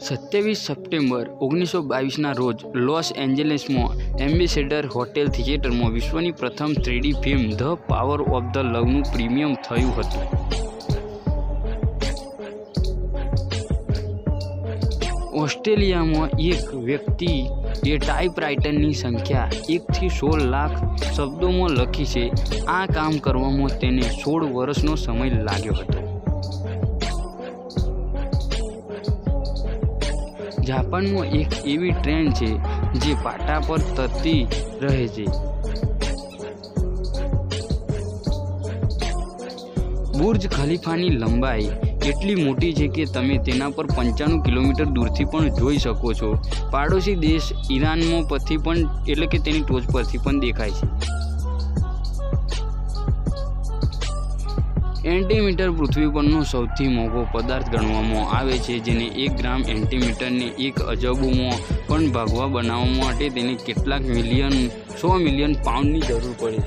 સત્યાવીસ સપ્ટેમ્બર ઓગણીસો બાવીસના રોજ લોસ એન્જલિસમાં એમ્બેસેડર હોટેલ થિયેટરમાં વિશ્વની પ્રથમ three D film the power of the લવનું premium થયું હતું. ઓસ્ટ્રેલિયામાં એક વ્યક્તિ એ ટાઈપરાઇટરની સંખ્યા એકથી સોળ લાખ શબ્દોમાં લખી છે, આ કામ કરવામાં તેને સોળ વર્ષનો સમય લાગ્યો હતો. જાપાનમાં એક એવી ટ્રેન છે જે પાટા પર તરતી રહે છે. બુર્જ ખલીફાની લંબાઈ એટલી મોટી છે કે તમે તેના પર પંચાણું કિલોમીટર દૂરથી પણ જોઈ શકો છો. પાડોશી દેશ ઈરાનમાં પરથી પણ, એટલે કે તેની ટોચ પરથી પણ દેખાય છે. એન્ટીમીટર પૃથ્વી પરનો સૌથી મોંઘો પદાર્થ ગણવામાં આવે છે, જેને એક ગ્રામ એન્ટીમીટરને એક અજબોમાં પણ ભાગવા બનાવવા માટે તેને કેટલાક મિલિયન, સો મિલિયન પાઉન્ડની જરૂર પડે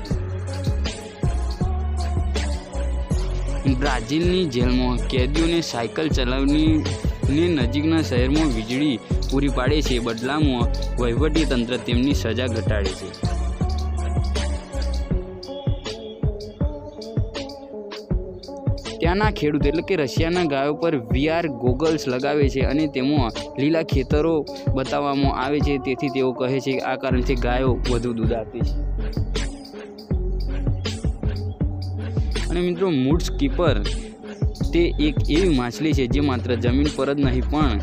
છે. બ્રાઝિલની જેલમાં કેદીઓને સાયકલ ચલાવવાની નજીકના શહેરમાં વીજળી પૂરી પાડે છે બદલામાં વહીવટી તંત્ર તેમની સજા ઘટાડે છે. ત્યાંના ખેડૂત એટલે કે રશિયાના ગાયો પર વીઆર ગોગલ્સ લગાવે છે અને તેમાં લીલા ખેતરો બતાવવામાં આવે છે. તેથી તેઓ કહે છે કે આ કારણથી ગાયો વધુ દૂધ આપે છે. અને મિત્રો, મૂડ સ્કીપર તે એક એવી માછલી છે જે માત્ર જમીન પર જ નહીં, પણ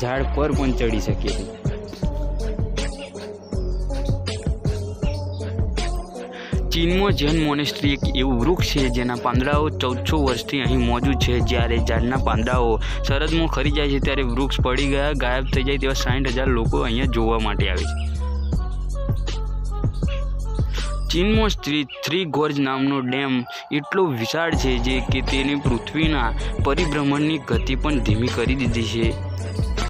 ઝાડ પર પણ ચડી શકે છે. ચીનમાં જૈન મોનેસ્ટ્રી એક એવું વૃક્ષ છે જેના પાંદડાઓ ચૌદસો વર્ષથી અહીં મોજૂદ છે. જ્યારે ઝાડના પાંદડાઓ શરદમાં ખરી જાય છે ત્યારે વૃક્ષ પડી ગયા, ગાયબ થઈ જાય તેવા સાઠ હજાર લોકો અહીંયા જોવા માટે આવે છે. ચીનમાં સ્ત્રી થ્રી ગોર્જ નામનો ડેમ એટલો વિશાળ છે જે કે તેને પૃથ્વીના પરિભ્રમણની ગતિ પણ ધીમી કરી દીધી છે.